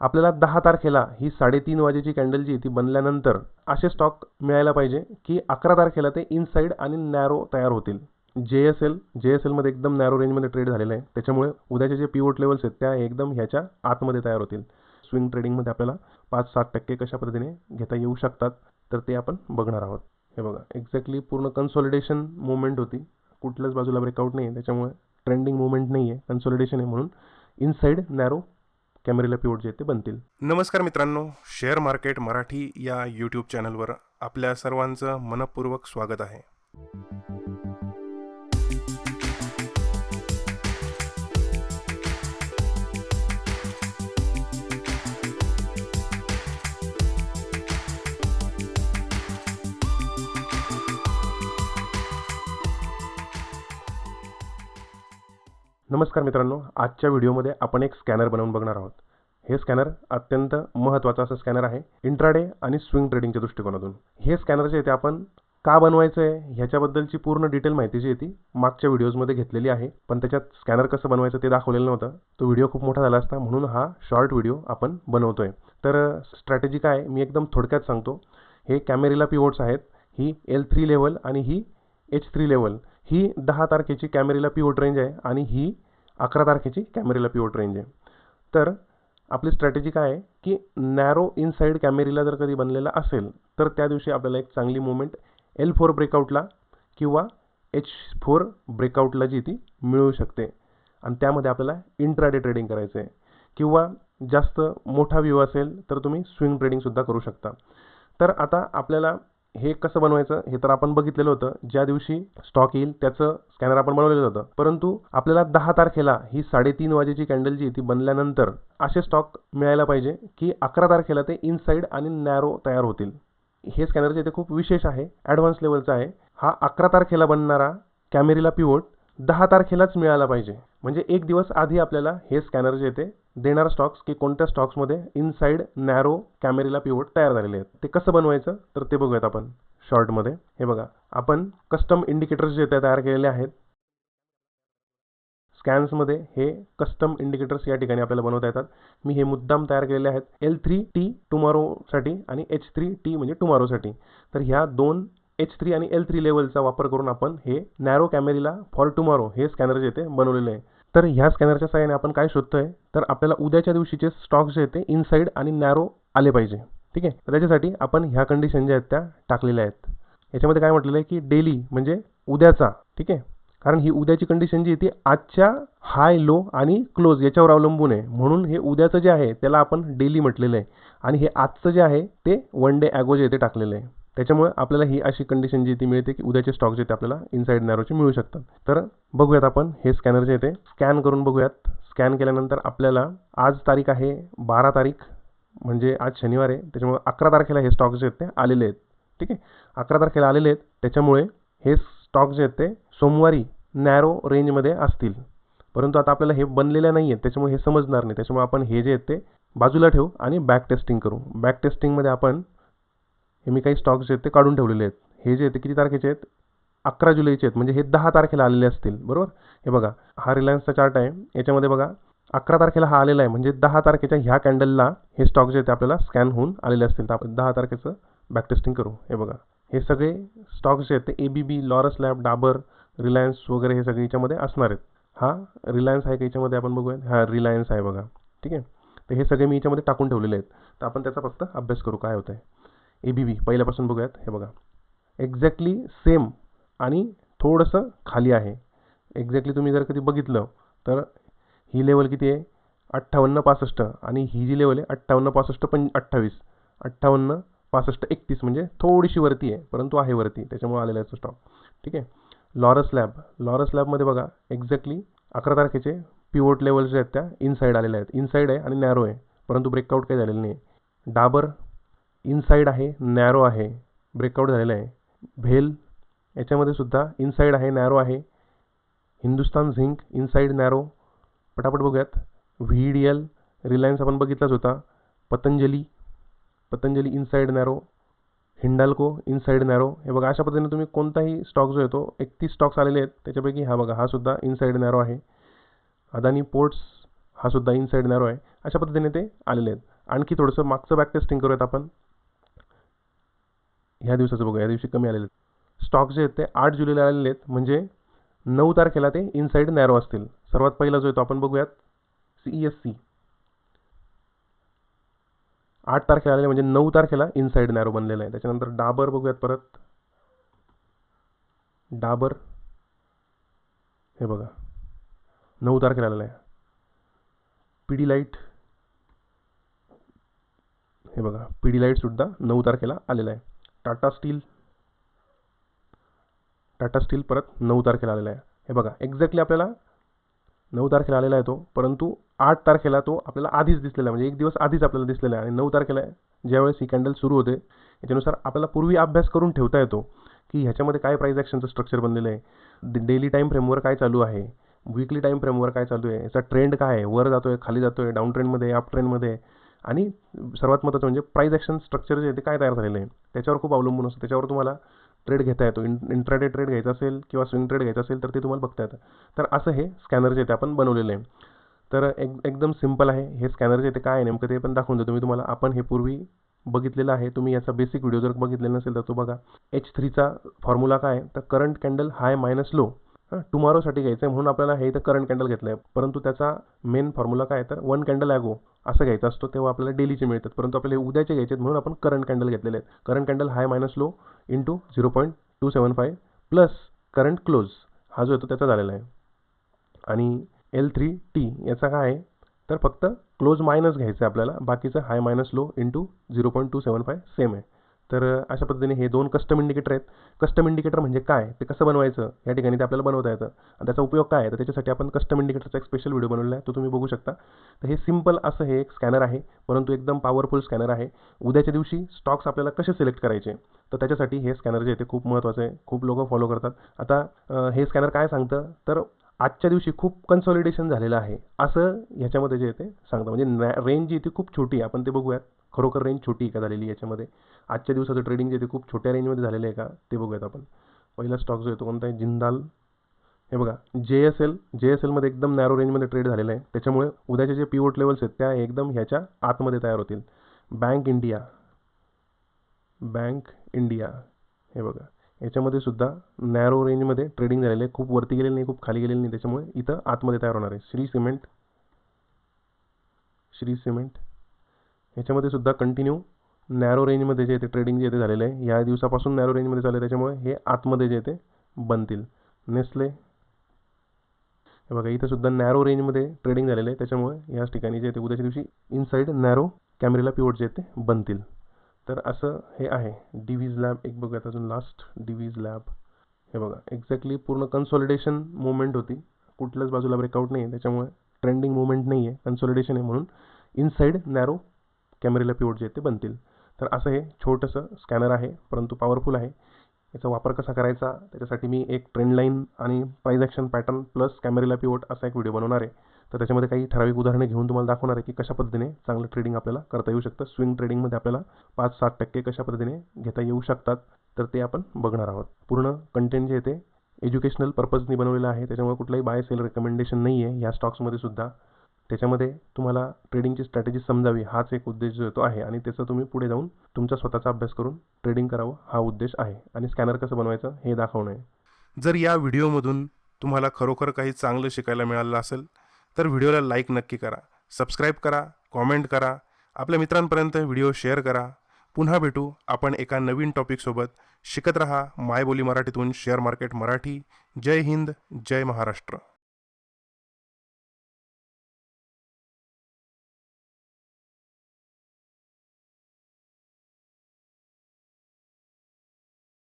आपल्याला दहा तारखेला ही साडेतीन वाजेची कॅन्डल जी आहे ती बनल्यानंतर असे स्टॉक मिळायला पाहिजे की अकरा तारखेला ते इनसाईड आणि नॅरो तयार होतील. J S L J S एलमध्ये एकदम नॅरो रेंजमध्ये ट्रेड झालेलं आहे. त्याच्यामुळे उद्याचे जे पिवोट लेवल्स आहेत त्या एकदम ह्याच्या आतमध्ये तयार होतील. स्विंग ट्रेडिंगमध्ये आपल्याला पाच सात टक्के कशा पद्धतीने घेता येऊ शकतात तर ते आपण बघणार आहोत. हे बघा एक्झॅक्टली पूर्ण कन्सॉलिडेशन मुवमेंट होती. कुठल्याच बाजूला ब्रेकआउट नाही आहे त्याच्यामुळे ट्रेंडिंग मुवमेंट नाही आहे कन्सॉलिडेशन आहे म्हणून इनसाईड नॅरो कॅमेरेला पिवट जे ते बनतील. नमस्कार मित्रांनो शेअर मार्केट मराठी या यूट्यूब चॅनलवर आपल्या सर्वांचं मनपूर्वक स्वागत आहे. नमस्कार मित्रांनो आजच्या व्हिडिओमध्ये आपण एक स्कॅनर बनवून बघणार आहोत. हे स्कॅनर अत्यंत महत्त्वाचं असं स्कॅनर आहे इंट्राडे आणि स्विंग ट्रेडिंगच्या दृष्टिकोनातून. हे स्कॅनर जे आहे ते आपण का बनवायचं आहे ह्याच्याबद्दलची पूर्ण डिटेल माहिती जी आहे ती मागच्या व्हिडिओजमध्ये घेतलेली आहे. पण त्याच्यात स्कॅनर कसं बनवायचं ते दाखवलेलं नव्हतं. तो व्हिडिओ खूप मोठा झाला असता म्हणून हा शॉर्ट व्हिडिओ आपण बनवतोय. तर स्ट्रॅटेजी काय आहे? मी एकदम थोडक्यात सांगतो. हे कॅमेरेला पिवोट्स आहेत. ही एल थ्री लेवल आणि ही एच थ्री लेवल ही दहा तारखेची कॅमेरेला पिवट रेंज आहे आणि ही अकरा तारखेची कॅमेरेला पिवट रेंज आहे. तर आपली स्ट्रॅटेजी काय आहे? की नॅरो इनसाईड कॅमेरीला जर कधी बनलेला असेल तर त्या दिवशी आपल्याला एक चांगली मुवमेंट एल फोर ब्रेकआउटला किंवा एच फोर ब्रेकआउटला जी ती मिळू शकते. आणि त्यामध्ये आपल्याला इंट्राडे ट्रेडिंग करायचं आहे किंवा जास्त मोठा व्ह्यू असेल तर तुम्ही स्विंग ट्रेडिंगसुद्धा करू शकता. तर आता आपल्याला हे कसं बनवायचं हे तर आपण बघितलेलं होतं. ज्या दिवशी स्टॉक येईल त्याचं स्कॅनर आपण बनवलेलं होतं. परंतु आपल्याला दहा तारखेला ही साडेतीन वाजेची कॅन्डल जी ती बनल्यानंतर असे स्टॉक मिळायला पाहिजे की अकरा तारखेला ते इनसाईड आणि नॅरो तयार होतील. हे स्कॅनरचे इथे ते खूप विशेष आहे. ॲडव्हान्स लेवलचा आहे. हा अकरा तारखेला बनणारा कॅमेरीला पिवोट दहा तारखेलाच मिळाला पाहिजे. म्हणजे एक दिवस आधी आपल्याला हे स्कॅनर जे ते देणार स्टॉक्स की कोणत्या स्टॉक्समध्ये इनसाईड नॅरो कॅमेरीला पिवट तयार झालेले आहेत? ते कसं बनवायचं? तर ते बघूयात आपण शॉर्टमध्ये. हे बघा आपण कस्टम इंडिकेटर्स जे ते तयार केलेले आहेत स्कॅन्समध्ये हे कस्टम इंडिकेटर्स या ठिकाणी आपल्याला बनवता येतात. मी हे मुद्दाम तयार केलेले आहेत. एल थ्री टी टुमारोसाठी आणि एच थ्री टी म्हणजे टुमारोसाठी तर ह्या दोन एच थ्री आणि एल थ्री लेवलचा वापर करून आपण हे नॅरो कॅमेरीला फॉर टुमारो हे स्कॅनर जे ते बनवलेले आहे. तर ह्या स्कॅनरच्या सहाय्याने आपण काय शोधतोय? तर आपल्याला उद्याच्या दिवशीचे स्टॉक्स जे आहेत ते इनसाईड आणि नॅरो आले पाहिजे. ठीक आहे? तर त्याच्यासाठी आपण ह्या कंडिशन ज्या आहेत त्या टाकलेल्या आहेत. याच्यामध्ये काय म्हटलेलं आहे की डेली म्हणजे उद्याचा. ठीक आहे? कारण ही उद्याची कंडिशन जी आहे ती आजच्या हाय लो आणि क्लोज याच्यावर अवलंबून आहे. म्हणून हे उद्याचं जे आहे त्याला आपण डेली म्हटलेलं आहे. आणि हे आजचं जे आहे ते वन डे ॲगो जे ते टाकलेलं आहे. त्याच्यामुळे आपल्याला ही अशी कंडिशन जी ती मिळते की उद्याचे स्टॉक जे ते आपल्याला इनसाईड नॅरोचे मिळू शकतात. तर बघूयात आपण हे स्कॅनर जे ते स्कॅन करून बघूयात. स्कॅन केल्यानंतर आपल्याला आज तारीख आहे बारा तारीख म्हणजे आज शनिवार आहे. त्याच्यामुळे अकरा तारखेला हे स्टॉक जे आहेत ते आलेले आहेत. ठीक आहे? अकरा तारखेला आलेले आहेत. त्याच्यामुळे हे स्टॉक जे आहेत ते सोमवारी नॅरो रेंजमध्ये असतील. परंतु आता आपल्याला हे बनलेलं नाही आहेत. त्याच्यामुळे हे समजणार नाही. त्याच्यामुळे आपण हे जे आहेत ते बाजूला ठेवू आणि बॅक टेस्टिंग करू. बॅक टेस्टिंगमध्ये आपण हे मी काही स्टॉक्स जे आहेत ते काढून ठेवलेले आहेत. हे जे आहेत ते किती तारखेचे आहेत? अकरा जुलैचे आहेत. म्हणजे हे दहा तारखेला आलेले असतील. बरोबर? हे बघा हा रिलायन्सचा चार्ट आहे. याच्यामध्ये बघा अकरा तारखेला हा आलेला आहे. म्हणजे दहा तारखेच्या ह्या कॅन्डलला हे स्टॉक जे आहेत ते आपल्याला स्कॅन होऊन आलेले असतील. तर आपण दहा तारखेचं बॅक टेस्टिंग करू. हे बघा हे सगळे स्टॉक्स जे आहेत ते A B B Laurus lab Dabur Reliance वगैरे हे सगळे याच्यामध्ये असणार आहेत. हा रिलायन्स आहे का याच्यामध्ये आपण बघूया हा रिलायन्स आहे बघा. ठीक आहे? तर हे सगळे मी याच्यामध्ये टाकून ठेवलेले आहेत. तर आपण त्याचा फक्त अभ्यास करू काय होतं आहे ए बी बी पहिल्यापासून बघूयात. हे बघा. एक्झॅक्टली सेम आणि थोडंसं खाली आहे. एक्झॅक्टली तुम्ही जर कधी बघितलं तर ही लेवल किती आहे? अठ्ठावन्न पासष्ट आणि ही जी लेवल आहे अठ्ठावन्न पासष्ट पण अठ्ठावीस. अठ्ठावन्न पासष्ट एकतीस म्हणजे थोडीशी वरती आहे परंतु आहे वरती. त्याच्यामुळे आलेला आहे स्टॉक ठीक आहे? लॉरस लॅब लॉरस लॅबमध्ये बघा एक्झॅक्टली अकरा तारखेचे पिवोट लेवल्स जे आहेत त्या इनसाईड आलेल्या आहेत. इनसाईड आहे आणि नॅरो आहे. परंतु ब्रेकआउट काही झालेलं नाही डाबर इनसाईड आहे नॅरो आहे ब्रेकआउट झालेलं आहे. भेल याच्यामध्ये सुद्धा इनसाईड आहे नॅरो आहे. Hindustan Zinc inside narrow. पटापट बघूयात. व्ही डी एल रिलायन्स आपण बघितलाच होता. Patanjali Patanjali inside narrow. Hindalco inside narrow. हे बघा अशा पद्धतीने तुम्ही कोणताही स्टॉक जो येतो एकतीस स्टॉक्स आलेले आहेत त्याच्यापैकी हा बघा हा सुद्धा इनसाईड नॅरो आहे. अदानी पोर्ट्स हा सुद्धा इनसाईड नॅरो आहे. अशा पद्धतीने ते आलेले आहेत. आणखी थोडंसं मागचं बॅक टेस्टिंग करूयात आपण. ह्या दिवसाचं बघूया. या दिवशी कमी आलेले आहेत. स्टॉक जे आहेत ते आठ जुलैला आलेले आहेत. म्हणजे नऊ तारखेला ते इनसाईड नॅरो असतील. सर्वात पहिला जो येतो आपण बघूयात सी एस सी आठ तारखेला आलेले म्हणजे नऊ तारखेला इनसाईड नॅरो बनलेला आहे. त्याच्यानंतर डाबर बघूयात परत. डाबर. हे बघा. नऊ तारखेला आलेलं आहे. पिडीलाईट हे बघा. पीडी लाईटसुद्धा नऊ तारखेला आलेलं आहे. टाटा स्टील. टाटा स्टील परत नऊ तारखेला आलेला आहे. हे बघा एक्झॅक्टली आपल्याला नऊ तारखेला आलेला आहे तो परंतु आठ तारखेला तो आपल्याला आधीच दिसलेला आहे. म्हणजे एक दिवस आधीच आपल्याला दिसलेला आहे. आणि नऊ तारखेला ज्यावेळेस ही कॅन्डल सुरू होते याच्यानुसार आपल्याला पूर्वी अभ्यास करून ठेवता येतो की ह्याच्यामध्ये काय प्राईज ॲक्शनचं स्ट्रक्चर बनलेलं आहे. डेली टाईम फ्रेमवर काय चालू आहे? विकली टाईम फ्रेमवर काय चालू आहे? याचा ट्रेंड काय आहे? वर जातो आहे खाली जातो आहे डाऊन ट्रेंडमध्ये अप ट्रेंडमध्ये आहे आणि सर्वात महत्त्वाचं म्हणजे प्राईज ॲक्शन स्ट्रक्चर जे आहे ते काय तयार झालेलं आहे? त्याच्यावर खूप अवलंबून असतं. त्याच्यावर तुम्हाला ट्रेड घेता येतो. इन इंट्राडे ट्रेड घ्यायचा असेल किंवा स्विंग ट्रेड घ्यायचा असेल तर ते तुम्हाला बघता येतं. तर असं हे स्कॅनर जे ते आपण बनवलेलं आहे. तर एक एकदम सिंपल आहे. हे स्कॅनर जे ते काय आहे? नेमकं ते पण दाखवून देतो. मी तुम्हाला आपण हे पूर्वी बघितलेलं आहे. तुम्ही याचा बेसिक व्हिडिओ जर बघितलेला नसेल तर तो बघा. एच थ्रीचा फॉर्म्युला काय आहे? तर current candle high minus low टुमॉरोसाठी घ्यायचं आहे म्हणून आपल्याला हे इथं करंट कॅन्डल घेतलं आहे परंतु त्याचा मेन फॉर्म्युला काय तर वन कॅन्डल ॲगो असं घ्यायचं असतो तेव्हा आपल्याला डेलीचे मिळतात. परंतु आपल्याला उद्याचे घ्यायचे आहेत म्हणून आपण करंट कॅन्डल घेतलेले आहेत. Current candle high minus low into zero point two seven five plus current close हा जो येतो त्याचा झालेला आहे. आणि एल थ्री टी याचा काय आहे? तर फक्त क्लोज मायनस घ्यायचं आहे आपल्याला. बाकीचं high minus low into zero point two seven five same आहे. तर अशा पद्धतीने हे दोन कस्टम इंडिकेटर आहेत. कस्टम इंडिकेटर म्हणजे काय? ते कसं बनवायचं? या ठिकाणी ते आपल्याला बनवता येतं. आणि त्याचा उपयोग काय? आहे तर त्याच्यासाठी आपण कस्टम इंडिकेटरचा एक स्पेशल व्हिडिओ बनवलेला आहे. तो तुम्ही बघू शकता. तर हे सिंपल असं हे एक स्कॅनर आहे. परंतु एकदम पॉवरफुल स्कॅनर आहे. उद्याच्या दिवशी स्टॉक्स आपल्याला कसे सिलेक्ट करायचे? तर त्याच्यासाठी हे स्कॅनर जे आहे ते खूप महत्त्वाचं आहे. खूप लोक फॉलो करतात. आता हे स्कॅनर काय सांगतं? तर आजच्या दिवशी खूप कन्सॉलिडेशन झालेलं आहे. असं ह्याच्यामध्ये जे आहे ते सांगतं. म्हणजे रेंज जी ती खूप छोटी आहे. आपण ते बघूयात. खरोखर रेंज छोटी आहे का झालेली याच्यामध्ये? आजच्या दिवसाचं ट्रेडिंग जे ते खूप छोट्या रेंजमध्ये झालेलं आहे का? ते बघूयात आपण. पहिला स्टॉक जो येतो कोणता आहे? जिंदाल. हे बघा J S L J S एलमध्ये एकदम नॅरो रेंजमध्ये ट्रेड झालेलं आहे. त्याच्यामुळे उद्याचे जे पिवोट लेवल्स आहेत त्या एकदम ह्याच्या आतमध्ये तयार होतील. बँक इंडिया बँक इंडिया हे बघा याच्यामध्ये सुद्धा नॅरो रेंजमध्ये ट्रेडिंग झालेलं आहे. खूप वरती गेलेलं नाही खूप खाली गेलेलं नाही. त्याच्यामुळे इथं आतमध्ये तयार होणार आहे. श्री सिमेंट श्री सिमेंट याच्यामध्ये सुद्धा कंटिन्यू नॅरो रेंजमध्ये जे ते ट्रेडिंग जे ते झालेलं आहे या दिवसापासून नॅरो रेंजमध्ये चालू आहे त्याच्यामुळे हे आतमध्ये जे ते बनतील. नेस्ले. हे बघा इथं सुद्धा नॅरो रेंजमध्ये ट्रेडिंग झालेलं आहे त्याच्यामुळे याच ठिकाणी जे ते उद्याच्या दिवशी इनसाईड नॅरो कॅमेरेला पिवट जे ते बनतील. तर असं हे आहे डिव्हीज लॅब एक बघूयात अजून लास्ट डिव्हीज लॅब हे बघा एक्झॅक्टली पूर्ण कन्सॉलिडेशन मुवमेंट होती. कुठल्याच बाजूला ब्रेकआउट नाही आहे त्याच्यामुळे ट्रेंडिंग मुवमेंट नाही आहे कन्सॉलिडेशन आहे म्हणून. इनसाईड नॅरो कॅमेरेला पिवट जे ते बनतील. तर असं हे छोटंसं स्कॅनर आहे परंतु पॉवरफुल आहे. याचा वापर कसा करायचा? त्याच्यासाठी मी एक ट्रेंड लाईन आणि price action pattern plus Camarilla pivot असा एक व्हिडिओ बनवणार आहे. तर त्याच्यामध्ये काही ठराविक उदाहरणे घेऊन तुम्हाला दाखवणार आहे की कशा पद्धतीने चांगलं ट्रेडिंग आपल्याला करता येऊ शकतं. स्विंग ट्रेडिंगमध्ये आपल्याला पाच सात टक्के कशा पद्धतीने घेता येऊ शकतात तर ते आपण बघणार आहोत. पूर्ण कंटेंट जे आहे ते एज्युकेशनल पर्पजनी बनवलेलं आहे. त्याच्यामुळे कुठलाही बाय सेल रेकमेंडेशन नाही आहे या स्टॉक्समध्ये सुद्धा. त्याच्यामध्ये तुम्हाला ट्रेडिंगची स्ट्रॅटेजी समजावी हाच एक उद्देश जो तो आहे आणि त्याचा तुम्ही पुढे जाऊन तुमचा स्वतःचा अभ्यास करून ट्रेडिंग करावं हा उद्देश आहे. आणि स्कॅनर कसं बनवायचं हे दाखवणं आहे जर या व्हिडिओमधून तुम्हाला खरोखर काही चांगलं शिकायला मिळालं असेल तर व्हिडिओला लाईक नक्की करा सबस्क्राईब करा कॉमेंट करा आपल्या मित्रांपर्यंत व्हिडिओ शेअर करा. पुन्हा भेटू आपण एका नवीन टॉपिकसोबत शिकत रहा मायबोली मराठीतून शेअर मार्केट मराठी. जय हिंद जय महाराष्ट्र.